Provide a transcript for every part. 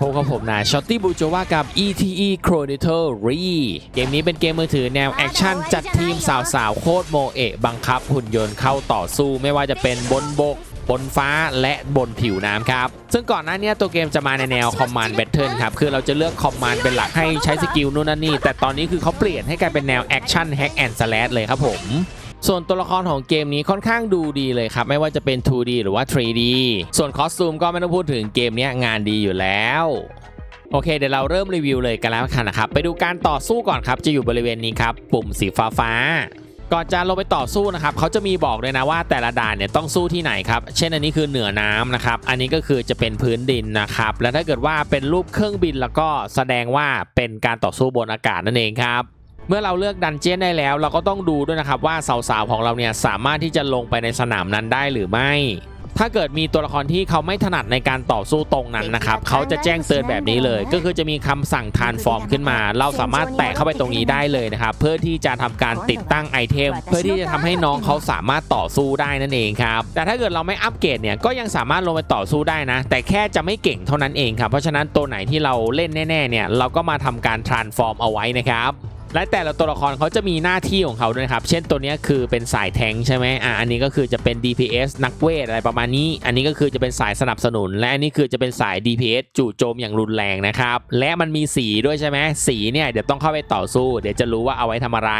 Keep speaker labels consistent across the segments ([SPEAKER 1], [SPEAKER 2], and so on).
[SPEAKER 1] พบกับผมนายช็อตตี้บูโจว่ากับ ETE Chronicle Re เกมนี้เป็นเกมมือถือแนวแอคชั่น จัดทีมสาวๆ โคตรโมเอะบังคับหุ่นยนต์เข้าต่อสู้ไม่ว่าจะเป็นบนบกบนฟ้าและบนผิวน้ำครับ ซึ่งก่อนหน้านี้ตัวเกมจะมาในแนวคอมมานด์แบทเทิลครับ คือเราจะเลือกคอมมานด์เป็นหลักให้ใช้สกิลนู่นนั่นนี่ แต่ตอนนี้คือเขาเปลี่ยนให้กลายเป็นแนวแอคชั่นแฮกแอนด์สแลเลยครับผม ส่วนตัวละครของเกมนี้ค่อนข้างดูดีเลยครับ ไม่ว่าจะเป็น 2D หรือว่า 3D ส่วนคอสตูมก็ไม่ต้องพูดถึงเกมนี้งานดีอยู่แล้วโอเคเดี๋ยวเราเริ่มรีวิวเลยกันแล้วกันนะครับ ไปดูการต่อสู้ก่อนครับ จะอยู่บริเวณนี้ครับ ปุ่มสีฟ้าฟ้า ก่อนจะลงไปต่อสู้นะครับเขาจะมีบอกเลยนะว่าแต่ละด่านเนี่ยต้องสู้ที่ไหนครับ เช่นอันนี้คือเหนือน้ำนะครับ อันนี้ก็คือจะเป็นพื้นดินนะครับ และถ้าเกิดว่าเป็นรูปเครื่องบินแล้วก็แสดงว่าเป็นการต่อสู้บนอากาศนั่นเองครับ เมื่อเราเลือกดันเจี้ยนได้แล้ว เราก็ต้องดูด้วยนะครับว่าสาวๆของเราเนี่ยสามารถที่จะลงไปในสนามนั้นได้หรือไม่ ถ้าเกิดมีตัวละครที่เขาไม่ถนัดในการต่อสู้ตรงนั้นนะครับเขาจะแจ้งเตือนแบบนี้เลย ก็คือจะมีคำสั่งทานฟอร์มขึ้นมา เราสามารถแตะเข้าไปตรงนี้ได้เลยนะครับเพื่อที่จะทำการติดตั้งไอเทม เพื่อที่จะทำให้น้องเขาสามารถต่อสู้ได้นั่นเองครับแต่ถ้าเกิดเราไม่อัปเกรดเนี่ยก็ยังสามารถลงไปต่อสู้ได้นะ แต่แค่จะไม่เก่งเท่านั้นเองครับเพราะฉะนั้นตัวไหนที่เราเล่นแน่ๆเนี่ยเราก็มาทำการทรานส์ฟอร์มเอาไว้นะครับ และแต่ละตัวละครเขาจะมีหน้าที่ของเขาด้วยครับ เช่นตัวนี้คือเป็นสายแทงใช่ไหมอ่าอันนี้ก็คือจะเป็น DPS นักเวทอะไรประมาณนี้ อันนี้ก็คือจะเป็นสายสนับสนุน และอันนี้คือจะเป็นสาย DPS จู่โจมอย่างรุนแรงนะครับ และมันมีสีด้วยใช่ไหมสีเนี่ยเดี๋ยวต้องเข้าไปต่อสู้ เดี๋ยวจะรู้ว่าเอาไว้ทำอะไร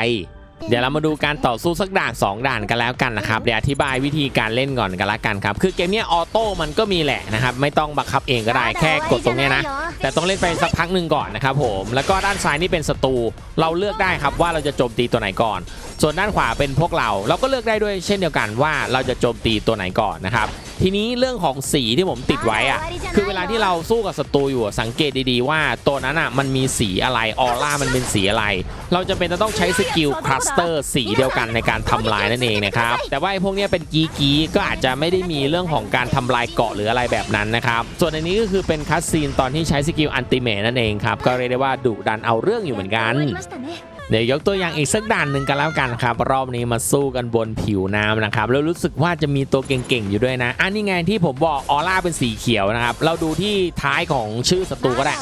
[SPEAKER 1] เดี๋ยวเรามาดูการต่อสู้สักด่าน2ด่านกันแล้วกันนะครับเดี๋ยวอธิบายวิธีการเล่นก่อนกันละกันครับคือเกมเนี้ยออโต้มันก็มีแหละนะครับไม่ต้องบังคับเองก็ได้แค่กดตรงเนี้ยนะ แต่ต้องเล่นไปสักพักหนึ่งก่อนนะครับผมแล้วก็ด้านซ้ายนี่เป็นศัตรูเราเลือกได้ครับว่าเราจะโจมตีตัวไหนก่อน ส่วนด้านขวาเป็นพวกเรา เราก็เลือกได้ด้วยเช่นเดียวกันว่าเราจะโจมตีตัวไหนก่อนนะครับ ทีนี้เรื่องของสีที่ผมติดไว้อะคือเวลาที่เราสู้กับศัตรูอยู่อะสังเกตดีๆว่าตัวนั้นอะมันมีสีอะไรออร่ามันเป็นสีอะไร เราจะเป็นจะต้องใช้สกิลคลัสเตอร์สีเดียวกันในการทำลายนั่นเองนะครับแต่ว่าไอ้พวกเนี้ยเป็นกีกีก็อาจจะไม่ได้มีเรื่องของการทำลายเกาะหรืออะไรแบบนั้นนะครับส่วนอันนี้ก็คือเป็นคัสซีนตอนที่ใช้สกิลอันติเมทนั่นเองครับก็เรียกได้ว่าดุดันเอาเรื่องอยู่เหมือนกัน เดี๋ยวยกตัวอย่างอีกสักด่านหนึ่งกันแล้วกันครับ รอบนี้มาสู้กันบนผิวน้ำนะครับแล้วรู้สึกว่าจะมีตัวเก่งๆอยู่ด้วยนะอันนี้ไงที่ผมบอกออร่าเป็นสีเขียวนะครับเราดูที่ท้ายของชื่อศัตรูก็ได้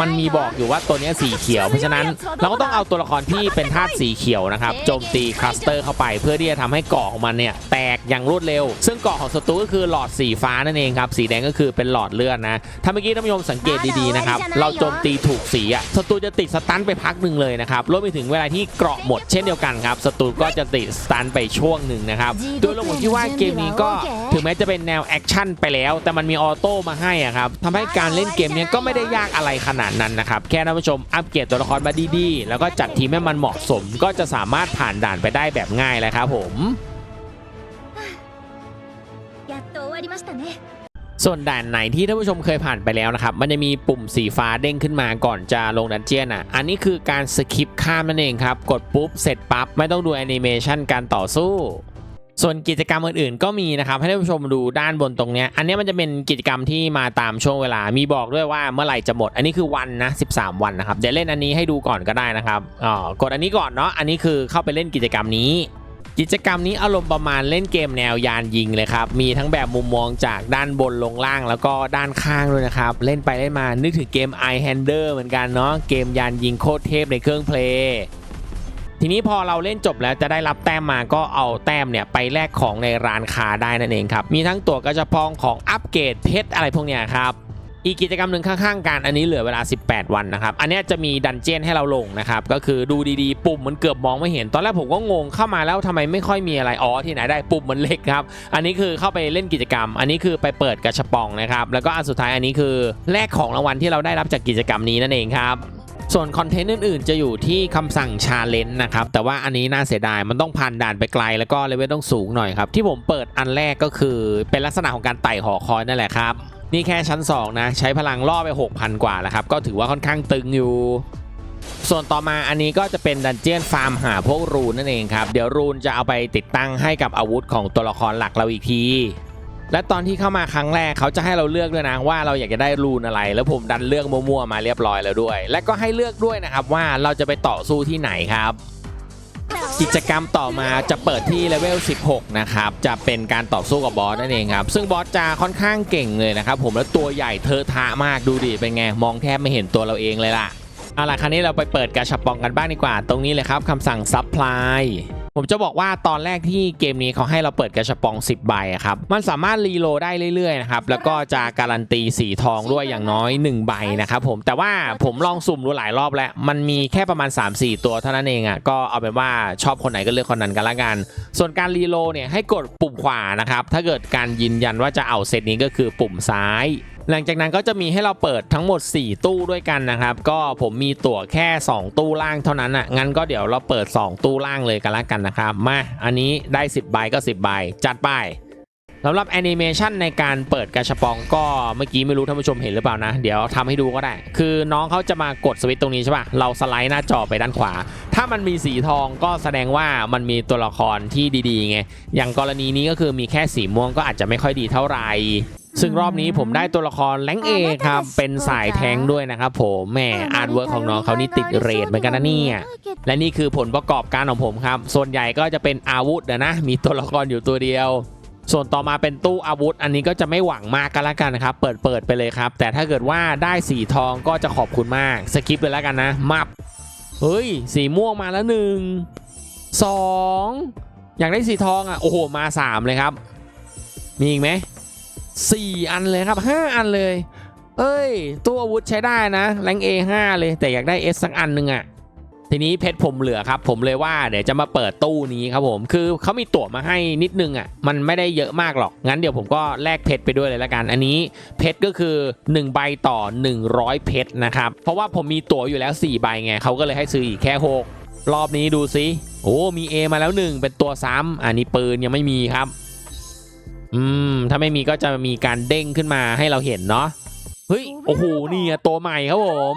[SPEAKER 1] มันมีบอกอยู่ว่าตัวนี้สีเขียว เพราะฉะนั้นเราก็ต้องเอาตัวละครที่เป็นธาตุสีเขียวนะครับโจมตีคลัสเตอร์เข้าไป เพื่อที่จะทำให้เกาะของมันเนี่ยแตกอย่างรวดเร็ว ซึ่งเกาะของศัตรูก็คือหลอดสีฟ้านั่นเองครับสีแดงก็คือเป็นหลอดเลือดนะถ้าเมื่อกี้ท่านผู้ชมสังเกตดีๆนะครับเราโจมตีถูกสีอะศัตรูจะติดสตันไปพักหนึ่งเลยนะครับรวมไปถึงเวลาที่เกราะหมดเช่นเดียวกันครับ ศัตรูก็จะติดสตันไปช่วงหนึ่งนะครับ โดยรวมผมคิดว่าเกมนี้ก็ถึงแม้จะเป็นแนวแอคชั่นไปแล้ว แต่มันมีออโต้มาให้อะครับทำให้การเล่นเกมเนี้ยก็ไม่ได้ยากอะไรขนาดนั้นนะครับ แค่ท่านผู้ชมอัปเกรดตัวละครมาดีๆ แล้วก็จัดทีมให้มันเหมาะสม ก็จะสามารถผ่านด่านไปได้แบบง่ายเลยครับผม
[SPEAKER 2] やっと終わりましたね
[SPEAKER 1] ส่วนด่านไหนที่ท่านผู้ชมเคยผ่านไปแล้วนะครับ มันจะมีปุ่มสีฟ้าเด้งขึ้นมาก่อนจะลงดันเจียนอะ อันนี้คือการสคิปข้ามนั่นเองครับ กดปุ๊บเสร็จปั๊บ ไม่ต้องดูแอนิเมชันการต่อสู้ ส่วนกิจกรรมอื่นๆ ก็มีนะครับ ให้ท่านผู้ชมดูด้านบนตรงนี้ อันนี้มันจะเป็นกิจกรรมที่มาตามช่วงเวลา มีบอกด้วยว่าเมื่อไหร่จะหมด อันนี้คือวันนะ 13 วันนะครับ เดี๋ยวเล่นอันนี้ให้ดูก่อนก็ได้นะครับ อ๋อ กดอันนี้ก่อนเนาะ อันนี้คือเข้าไปเล่นกิจกรรมนี้ กิจกรรมนี้อารมณ์ประมาณเล่นเกมแนวยานยิงเลยครับ มีทั้งแบบมุมมองจากด้านบนลงล่างแล้วก็ด้านข้างด้วยนะครับ เล่นไปเล่นมานึกถึงเกม i Hander เหมือนกันเนาะเกมยานยิงโคตรเทพในเครื่องเพลย์ทีนี้พอเราเล่นจบแล้วจะได้รับแต้มมาก็เอาแต้มเนี่ยไปแลกของในร้านค้าได้นั่นเองครับ มีทั้งตัวกระจะพองของอัปเกรดเพชรอะไรพวกเนี้ยครับ อีกกิจกรรมหนึ่งข้างๆกันอันนี้เหลือเวลา 18 วันนะครับ อันนี้จะมีดันเจียนให้เราลงนะครับ ก็คือดูดีๆ ปุ่มมันเกือบมองไม่เห็น ตอนแรกผมก็งงเข้ามาแล้วทำไมไม่ค่อยมีอะไร อ๋อที่ไหนได้ปุ่มมันเล็กครับ อันนี้คือเข้าไปเล่นกิจกรรม อันนี้คือไปเปิดกระชับปองนะครับ แล้วก็อันสุดท้ายอันนี้คือแลกของรางวัลที่เราได้รับจากกิจกรรมนี้นั่นเองครับส่วนคอนเทนต์อื่นๆ จะอยู่ที่คำสั่งชาเลนจ์นะครับ แต่ว่าอันนี้น่าเสียดาย มันต้องผ่านด่านไปไกล แล้วก็เลเวลต้องสูงหน่อยครับ ที่ผมเปิดอันแรกก็คือเป็นลักษณะของการไต่หอคอยนั่นแหละครับ นี่แค่ชั้น 2 นะ ใช้พลังล่อไป 6,000 กว่าแล้วครับ ก็ถือว่าค่อนข้างตึงอยู่ ส่วนต่อมาอันนี้ก็จะเป็นดันเจียนฟาร์มหาพวกรูนนั่นเองครับ เดี๋ยวรูนจะเอาไปติดตั้งให้กับอาวุธของตัวละครหลักเราอีกที และตอนที่เข้ามาครั้งแรกเขาจะให้เราเลือกด้วยนะว่าเราอยากจะได้รูนอะไร แล้วผมดันเลือกมั่วๆมาเรียบร้อยแล้วด้วย และก็ให้เลือกด้วยนะครับว่าเราจะไปต่อสู้ที่ไหนครับ กิจกรรมต่อมาจะเปิดที่เลเวล 16 นะครับ จะเป็นการต่อสู้กับบอสนั่นเองครับ ซึ่งบอสจะค่อนข้างเก่งเลยนะครับ ผมแล้วตัวใหญ่เทอะทะมากดูดิเป็นไง มองแทบไม่เห็นตัวเราเองเลยล่ะเอาล่ะคราวนี้เราไปเปิดกาชาปองกันบ้างดีกว่า ตรงนี้เลยครับคำสั่ง supply ผมจะบอกว่าตอนแรกที่เกมนี้เขาให้เราเปิดกาชปอง 10 ใบครับ มันสามารถรีโหลได้เรื่อยๆนะครับ แล้วก็จะการันตีสีทองด้วยอย่างน้อย 1 ใบนะครับผม แต่ว่าผมลองสุ่มดูหลายรอบแล้ว มันมีแค่ประมาณ 3-4 ตัวเท่านั้นเองอะก็เอาเป็นว่าชอบคนไหนก็เลือกคนนั้นกันละกัน ส่วนการรีโหลเนี่ยให้กดปุ่มขวานะครับ ถ้าเกิดการยืนยันว่าจะเอาเซตนี้ก็คือปุ่มซ้าย หลังจากนั้นก็จะมีให้เราเปิดทั้งหมด 4 ตู้ด้วยกันนะครับ ก็ผมมีตั๋วแค่ 2 ตู้ล่างเท่านั้นอะงั้นก็เดี๋ยวเราเปิด 2 ตู้ล่างเลยกันละกันนะครับ มาอันนี้ได้ 10ใบก็10ใบจัดไปสำหรับแอนิเมชันในการเปิดกระชปองก็เมื่อกี้ไม่รู้ท่านผู้ชมเห็นหรือเปล่านะ เดี๋ยวทำให้ดูก็ได้ คือน้องเขาจะมากดสวิตช์ตรงนี้ใช่ป่ะ เราสไลด์หน้าจอไปด้านขวา ถ้ามันมีสีทองก็แสดงว่ามันมีตัวละครที่ดีๆไง อย่างกรณีนี้ก็คือมีแค่สีม่วงก็อาจจะไม่ค่อยดีเท่าไหร่ ซึ่งรอบนี้ผมได้ตัวละครแรงเอครับ เป็นสายแทงค์ด้วยนะครับผมแหมอาร์ตเวิร์กของน้องเขานี่ติดเรทเหมือนกันนะเนี่ยและนี่คือผลประกอบการของผมครับ ส่วนใหญ่ก็จะเป็นอาวุธนะนะ มีตัวละครอยู่ตัวเดียว ส่วนต่อมาเป็นตู้อาวุธ อันนี้ก็จะไม่หวังมากกันละกันนะครับ เปิดเปิดไปเลยครับ แต่ถ้าเกิดว่าได้สีทองก็จะขอบคุณมากสกิปเลยแล้วกันนะมับเฮ้ย สีม่วงมาแล้วหนึ่งสองอยากได้สีทองอะโอ้โหมาสามเลยครับ มีอีกไหม สี่อันเลยครับห้าอันเลย เอ้ยตู้อาวุธใช้ได้นะแรง A5 เลย แต่อยากได้ S สักอันหนึ่งอะทีนี้เพชรผมเหลือครับ ผมเลยว่าเดี๋ยวจะมาเปิดตู้นี้ครับผม คือเขามีตั๋วมาให้นิดนึงอะ มันไม่ได้เยอะมากหรอก งั้นเดี๋ยวผมก็แลกเพชรไปด้วยเลยละกัน อันนี้เพชรก็คือ 1 ใบต่อ 100 เพชรนะครับ เพราะว่าผมมีตั๋วอยู่แล้ว 4 ใบไงเขาก็เลยให้ซื้ออีกแค่ 6 รอบนี้ดูสิโอ้มี A มาแล้ว 1 เป็นตัวซ้ำอันนี้ปืนยังไม่มีครับ อืม ถ้าไม่มีก็จะมีการเด้งขึ้นมาให้เราเห็นเนาะเฮ้ยโอ้โหนี่ไงตัวใหม่ครับผม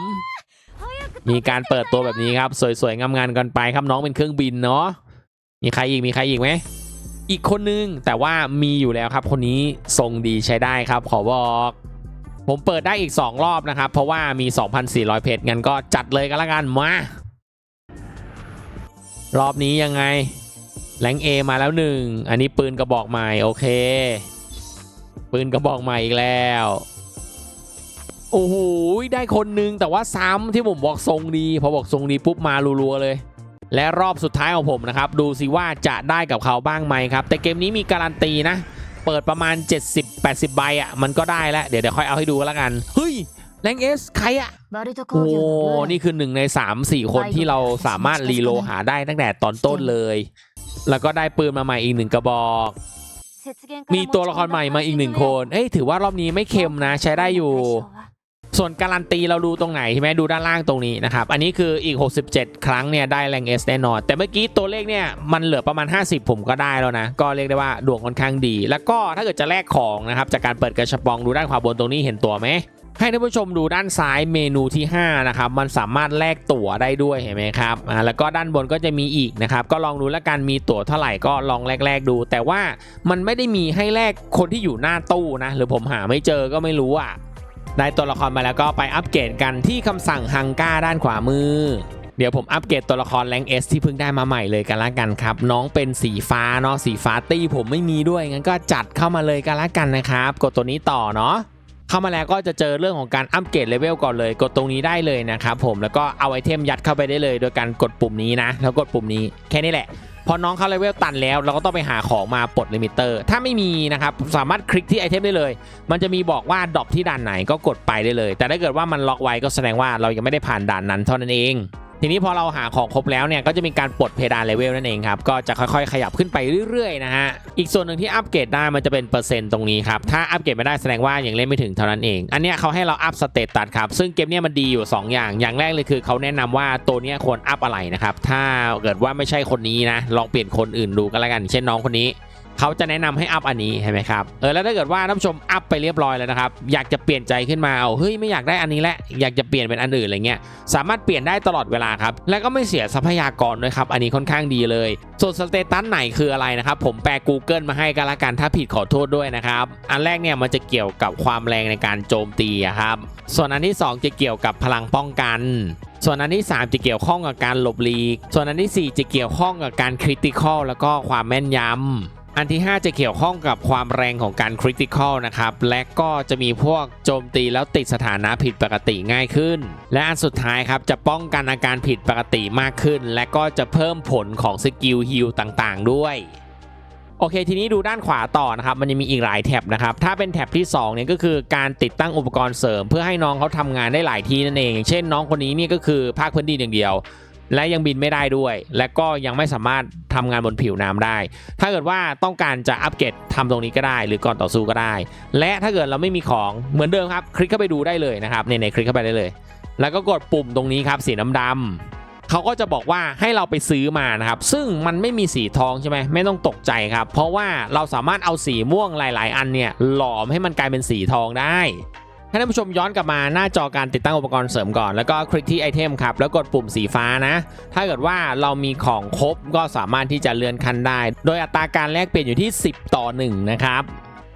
[SPEAKER 1] มีการเปิดตัวแบบนี้ครับ สวยๆงามๆกันไปครับน้องเป็นเครื่องบินเนาะมีใครอีกมีใครอีกไหมอีกคนนึงแต่ว่ามีอยู่แล้วครับ คนนี้ทรงดีใช้ได้ครับ ขอบอก ผมเปิดได้อีก 2 รอบนะครับ เพราะว่ามี 2,400 เพชรงั้นก็จัดเลยกันละกันมารอบนี้ยังไง แรงเอมาแล้วหนึ่งอันนี้ปืนกระบอกใหม่โอเค ปืนกระบอกใหม่อีกแล้วโอ้โหได้คนหนึ่งแต่ว่าซ้ำที่ผมบอกทรงดีพอบอกทรงดีปุ๊บมารัวๆเลย และรอบสุดท้ายของผมนะครับ ดูสิว่าจะได้กับเขาบ้างไหมครับ แต่เกมนี้มีการันตีนะ เปิดประมาณ 70-80 ใบอะ่ะ มันก็ได้แล้ว เดี๋ยวเดี๋ยวค่อยเอาให้ดูก็แล้วกัน เฮ้ยแรงเอสใครอะโอ้นี่คือหนึ่งใน 3-4 คนที่เราสามารถรีโลหาได้ตั้งแต่ตอนต้นเลย แล้วก็ได้ปืนมาใหม่อีกหนึ่งกระบอก มีตัวละครใหม่มาอีกหนึ่งคนเอ้ยถือว่ารอบนี้ไม่เค็มนะ ใช้ได้อยู่ ส่วนการันตีเราดูตรงไหนใช่ไหมดูด้านล่างตรงนี้นะครับ อันนี้คืออีก 67 ครั้งเนี่ยได้แรงเอสแน่นอน แต่เมื่อกี้ตัวเลขเนี่ยมันเหลือประมาณ 50 ผมก็ได้แล้วนะ ก็เรียกได้ว่าดวงค่อนข้างดี แล้วก็ถ้าเกิดจะแลกของนะครับจากการเปิดกระชับปองดูด้านขวาบนตรงนี้เห็นตัวไหม ให้ท่านผู้ชมดูด้านซ้ายเมนูที่5นะครับมันสามารถแลกตั๋วได้ด้วยเห็นไหมครับอ่าแล้วก็ด้านบนก็จะมีอีกนะครับก็ลองดูแล้วกันมีตั๋วเท่าไหร่ก็ลองแลกๆดู แต่ว่ามันไม่ได้มีให้แลกคนที่อยู่หน้าตู้นะหรือผมหาไม่เจอก็ไม่รู้อะได้ตัวละครมาแล้วก็ไปอัปเกรดกันที่คำสั่งฮังก้าด้านขวามือ เดี๋ยวผมอัปเกรดตัวละครแรงเอสที่เพิ่งได้มาใหม่เลยกันละกันครับ น้องเป็นสีฟ้าเนาะสีฟ้าตี้ผมไม่มีด้วยงั้นก็จัดเข้ามาเลยกันละกันนะครับ กดตัวนี้ต่อเนาะ เข้ามาแล้วก็จะเจอเรื่องของการอัปเกรดเลเวลก่อนเลย กดตรงนี้ได้เลยนะครับผมแล้วก็เอาไอเทมยัดเข้าไปได้เลย โดยการกดปุ่มนี้นะ แล้วกดปุ่มนี้แค่นี้แหละพอน้องเขาเลเวลตันแล้วเราก็ต้องไปหาของมาปลดลิมิเตอร์ ถ้าไม่มีนะครับสามารถคลิกที่ไอเทมได้เลย มันจะมีบอกว่าดรอปที่ด่านไหนก็กดไปได้เลย แต่ถ้าเกิดว่ามันล็อกไว้ก็แสดงว่าเรายังไม่ได้ผ่านด่านนั้นเท่านั้นเอง ทีนี้พอเราหาของครบแล้วเนี่ยก็จะมีการปลดเพดานเลเวลนั่นเองครับก็จะค่อยๆ ขยับขึ้นไปเรื่อยๆนะฮะอีกส่วนหนึ่งที่อัปเกรดได้มันจะเป็นเปอร์เซ็นต์ตรงนี้ครับถ้าอัปเกรดไม่ได้แสดงว่ายังเล่นไม่ถึงเท่านั้นเองอันเนี้ยเขาให้เราอัพสเตตัสครับซึ่งเกมเนี้ยมันดีอยู่ 2 อย่าง อย่างแรกเลยคือเขาแนะนำว่าตัวเนี้ยควรอัพอะไรนะครับถ้าเกิดว่าไม่ใช่คนนี้นะลองเปลี่ยนคนอื่นดูก็แล้วกัน เช่นน้องคนนี้ เขาจะแนะนำให้อัพอันนี้เห็นไหมครับเออแล้วถ้าเกิดว่าท่านผู้ชมอัพไปเรียบร้อยแล้วนะครับอยากจะเปลี่ยนใจขึ้นมาเอาเฮ้ยไม่อยากได้อันนี้แหละอยากจะเปลี่ยนเป็นอันอื่นอะไรเงี้ยสามารถเปลี่ยนได้ตลอดเวลาครับและก็ไม่เสียทรัพยากรด้วยครับอันนี้ค่อนข้างดีเลยส่วนสเตตัสไหนคืออะไรนะครับผมแปล Google มาให้กันละกันถ้าผิดขอโทษด้วยนะครับอันแรกเนี่ยมันจะเกี่ยวกับความแรงในการโจมตีครับส่วนอันที่ 2 จะเกี่ยวกับพลังป้องกันส่วนอันที่ 3 จะเกี่ยวข้องกับการหลบหลีก ส่วนอันทีสี่4 จะเกี่ยวข้องกับการคริติคอลแล้วก็ความแม่นยำ อันที่ 5 จะเกี่ยวข้องกับความแรงของการคริติคอลนะครับ และก็จะมีพวกโจมตีแล้วติดสถานะผิดปกติง่ายขึ้น และอันสุดท้ายครับจะป้องกันอาการผิดปกติมากขึ้น และก็จะเพิ่มผลของสกิลฮิลต่างๆ ด้วยโอเค ทีนี้ดูด้านขวาต่อนะครับ มันจะมีอีกหลายแท็บนะครับ ถ้าเป็นแท็บที่2เนี่ยก็คือการติดตั้งอุปกรณ์เสริม เพื่อให้น้องเขาทำงานได้หลายที่นั่นเอง เช่นน้องคนนี้นี่ก็คือภาคพื้นดินอย่างเดียว และยังบินไม่ได้ด้วย และก็ยังไม่สามารถทำงานบนผิวน้ำได้ ถ้าเกิดว่าต้องการจะอัปเกรดทำตรงนี้ก็ได้ หรือก่อนต่อสู้ก็ได้ และถ้าเกิดเราไม่มีของเหมือนเดิมครับ คลิกเข้าไปดูได้เลยนะครับในในคลิกเข้าไปได้เลย แล้วก็กดปุ่มตรงนี้ครับสีน้ำดำเขาก็จะบอกว่าให้เราไปซื้อมานะครับ ซึ่งมันไม่มีสีทองใช่ไหมไม่ต้องตกใจครับ เพราะว่าเราสามารถเอาสีม่วงหลาย ๆ อันเนี่ยหลอมให้มันกลายเป็นสีทองได้ ให้ท่านผู้ชมย้อนกลับมาหน้าจอการติดตั้งอุปกรณ์เสริมก่อน แล้วก็คลิกที่ไอเทมครับ แล้วกดปุ่มสีฟ้านะ ถ้าเกิดว่าเรามีของครบก็สามารถที่จะเลื่อนขั้นได้ โดยอัตราการแลกเปลี่ยนอยู่ที่ 10 ต่อ 1 นะครับ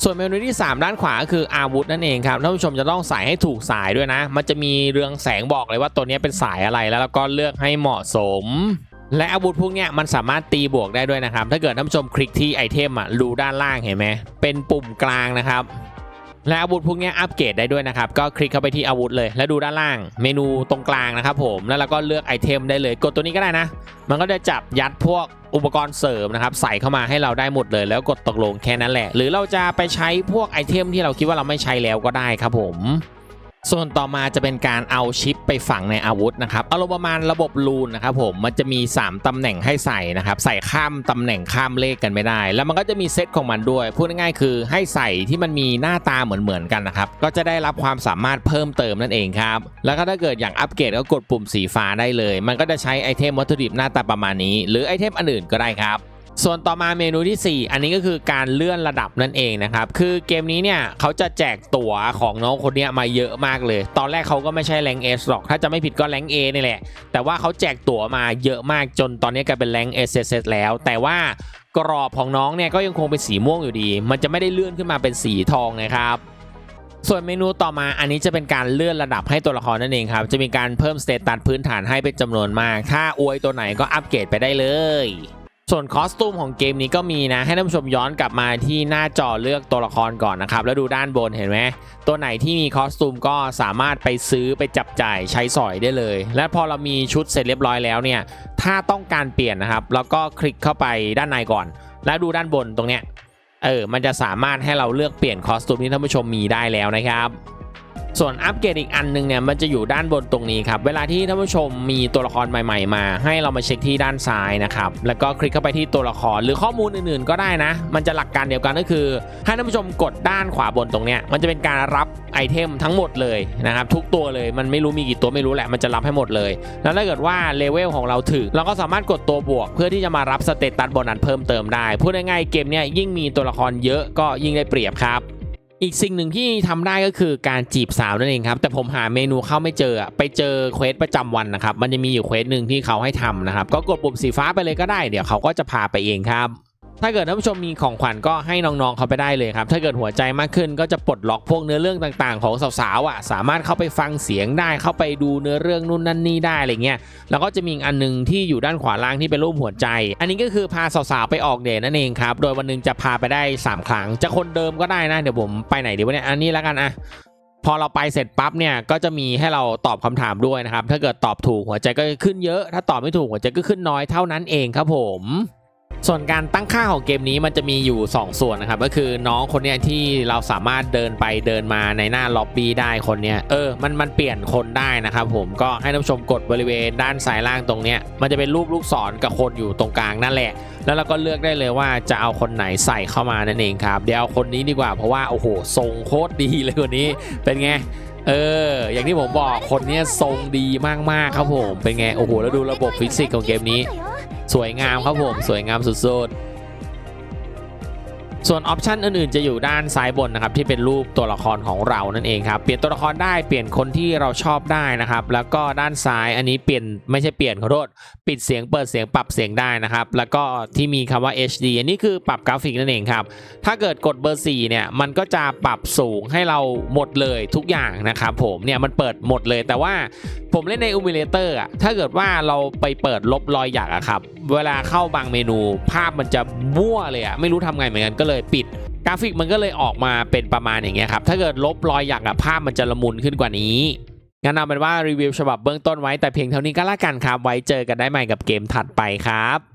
[SPEAKER 1] ส่วนเมนูที่ 3 ด้านขวาก็คืออาวุธนั่นเองครับท่านผู้ชมจะต้องใส่ให้ถูกสายด้วยนะ มันจะมีเรืองแสงบอกเลยว่าตัวนี้เป็นสายอะไรแล้วเราก็เลือกให้เหมาะสม และอาวุธพวกนี้มันสามารถตีบวกได้ด้วยนะครับ ถ้าเกิดท่านผู้ชมคลิกที่ไอเทมอะดูด้านล่างเห็นไหมเป็นปุ่มกลางนะครับ และอาวุธพวกนี้อัปเกรดได้ด้วยนะครับ ก็คลิกเข้าไปที่อาวุธเลย แล้วดูด้านล่างเมนูตรงกลางนะครับผม แล้วเราก็เลือกไอเทมได้เลย กดตัวนี้ก็ได้นะ มันก็จะจับยัดพวกอุปกรณ์เสริมนะครับ ใส่เข้ามาให้เราได้หมดเลย แล้วกดตกลงแค่นั้นแหละ หรือเราจะไปใช้พวกไอเทมที่เราคิดว่าเราไม่ใช้แล้วก็ได้ครับผม ส่วนต่อมาจะเป็นการเอาชิปไปฝังในอาวุธนะครับอารมณ์ประมาณระบบรูนนะครับผมมันจะมี 3ตำแหน่งให้ใส่นะครับใส่ข้ามตำแหน่งข้ามเลขกันไม่ได้ แล้วมันก็จะมีเซตของมันด้วย พูดง่ายๆคือให้ใส่ที่มันมีหน้าตาเหมือนๆกันนะครับก็จะได้รับความสามารถเพิ่มเติมนั่นเองครับแล้วก็ถ้าเกิดอยากอัปเกรดก็กดปุ่มสีฟ้าได้เลย มันก็จะใช้ไอเทมวัตถุดิบหน้าตาประมาณนี้ หรือไอเทมอันอื่นก็ได้ครับ ส่วนต่อมาเมนูที่ 4 อันนี้ก็คือการเลื่อนระดับนั่นเองนะครับ คือเกมนี้เนี่ยเขาจะแจกตั๋วของน้องคนเนี้ยมาเยอะมากเลย ตอนแรกเขาก็ไม่ใช่แรงเอสหรอก ถ้าจะไม่ผิดก็แรงเอนี่แหละ แต่ว่าเขาแจกตั๋วมาเยอะมากจนตอนนี้กลายเป็นแรงเอสเแล้ว แต่ว่ากรอบของน้องเนี่ยก็ยังคงเป็นสีม่วงอยู่ดี มันจะไม่ได้เลื่อนขึ้นมาเป็นสีทองนะครับส่วนเมนูต่อมาอันนี้จะเป็นการเลื่อนระดับให้ตัวละครนั่นเองครับ จะมีการเพิ่มสเตตัสพื้นฐานให้เป็นจำนวนมาก ถ้าอวยตัวไหนก็อัปเกรดไปได้เลย ส่วนคอสตูมของเกมนี้ก็มีนะ ให้ท่านผู้ชมย้อนกลับมาที่หน้าจอเลือกตัวละครก่อนนะครับ แล้วดูด้านบนเห็นไหมตัวไหนที่มีคอสตูมก็สามารถไปซื้อไปจับจ่ายใช้สอยได้เลย และพอเรามีชุดเสร็จเรียบร้อยแล้วเนี่ย ถ้าต้องการเปลี่ยนนะครับ แล้วก็คลิกเข้าไปด้านในก่อน แล้วดูด้านบนตรงเนี้ยเออมันจะสามารถให้เราเลือกเปลี่ยนคอสตูมที่ท่านผู้ชมมีได้แล้วนะครับ ส่วนอัปเกรดอีกอันหนึงเนี่ยมันจะอยู่ด้านบนตรงนี้ครับ เวลาที่ท่านผู้ชมมีตัวละครใหม่ ๆ มา ให้เรามาเช็คที่ด้านซ้ายนะครับ แล้วก็คลิกเข้าไปที่ตัวละครหรือข้อมูลอื่นๆ ก็ได้นะ มันจะหลักการเดียวกันก็คือ ให้ท่านผู้ชมกดด้านขวาบนตรงเนี้ยมันจะเป็นการรับไอเทมทั้งหมดเลยนะครับทุกตัวเลยมันไม่รู้มีกี่ตัวไม่รู้แหละมันจะรับให้หมดเลย แล้วถ้าเกิดว่าเลเวลของเราถึงเราก็สามารถกดตัวบวก เพื่อที่จะมารับสเตตัสโบนัสเพิ่มเติมได้พูดง่ายๆเกมเนี้ยยิ่งมีตัวละครเยอะก็ยิ่งได้เปรียบครับ อีกสิ่งหนึ่งที่ทำได้ก็คือการจีบสาวนั่นเองครับ แต่ผมหาเมนูเข้าไม่เจอไปเจอเควสประจำวันนะครับ มันจะมีอยู่เควสหนึ่งที่เขาให้ทำนะครับ ก็กดปุ่มสีฟ้าไปเลยก็ได้ เดี๋ยวเขาก็จะพาไปเองครับ ถ้าเกิดท่านผู้ชมมีของขวัญก็ให้น้องๆเขาไปได้เลยครับ ถ้าเกิดหัวใจมากขึ้นก็จะปลดล็อกพวกเนื้อเรื่องต่างๆ ของสาวๆอะ สามารถเข้าไปฟังเสียงได้ เข้าไปดูเนื้อเรื่องนู่นนั่นนี่ได้อะไรเงี้ย แล้วก็จะมีอันหนึงที่อยู่ด้านขวาล่างที่เป็นรูปหัวใจ อันนี้ก็คือพาสาวๆไปออกเดทนั่นเองครับ โดยวันหนึงจะพาไปได้ 3 ครั้ง จะคนเดิมก็ได้นะ เดี๋ยวผมไปไหนดีวะเนี่ย อันนี้แล้วกันอะพอเราไปเสร็จปั๊บเนี่ยก็จะมีให้เราตอบคำถามด้วยนะครับ ถ้าเกิดตอบถูกหัวใจก็ขึ้นเยอะ ถ้าตอบไม่ถูกหัวใจก็ขึ้นน้อยเท่านั้นเองครับผม ส่วนการตั้งค่าของเกมนี้มันจะมีอยู่ 2 ส่วนนะครับ ก็คือน้องคนเนี้ยที่เราสามารถเดินไปเดินมาในหน้าล็อบบี้ได้คนเนี้ยเออมันมันเปลี่ยนคนได้นะครับผมก็ให้ท่านผู้ชมกดบริเวณด้านซ้ายล่างตรงเนี้ยมันจะเป็นรูปลูกศรกับคนอยู่ตรงกลางนั่นแหละ แล้วเราก็เลือกได้เลยว่าจะเอาคนไหนใส่เข้ามานั่นเองครับเดี๋ยวคนนี้ดีกว่าเพราะว่าโอ้โหทรงโคตรดีเลยคนนี้เป็นไง เออ อย่างที่ผมบอกคนเนี้ยทรงดีมากๆครับผม เป็นไง โอ้โห แล้วดูระบบฟิสิกส์ของเกมนี้ สวยงามครับผม สวยงามสุดๆ ส่วนออปชันอื่นๆ จะอยู่ด้านซ้ายบนนะครับที่เป็นรูปตัวละครของเรานั่นเองครับเปลี่ยนตัวละครได้เปลี่ยนคนที่เราชอบได้นะครับ แล้วก็ด้านซ้ายอันนี้เปลี่ยนไม่ใช่เปลี่ยนขอโทษปิดเสียงเปิดเสียงปรับเสียงได้นะครับ แล้วก็ที่มีคำว่า HD อันนี้คือปรับกราฟิกนั่นเองครับถ้าเกิดกดเบอร์4เนี่ยมันก็จะปรับสูงให้เราหมดเลยทุกอย่างนะครับผมเนี่ยมันเปิดหมดเลยแต่ว่าผมเล่นใน Emulator อะถ้าเกิดว่าเราไปเปิดลบรอยหยักอะครับเวลาเข้าบางเมนูภาพมันจะมั่วเลยอะไม่รู้ทำไงเหมือนกันก็เลยเลยปิดกราฟิกมันก็เลยออกมาเป็นประมาณอย่างเงี้ยครับ ถ้าเกิดลบรอยหยักอะภาพมันจะละมุนขึ้นกว่านี้ งั้นเอาเป็นว่ารีวิวฉบับเบื้องต้นไว้แต่เพียงเท่านี้ก็แล้วกันครับ ไว้เจอกันได้ใหม่กับเกมถัดไปครับ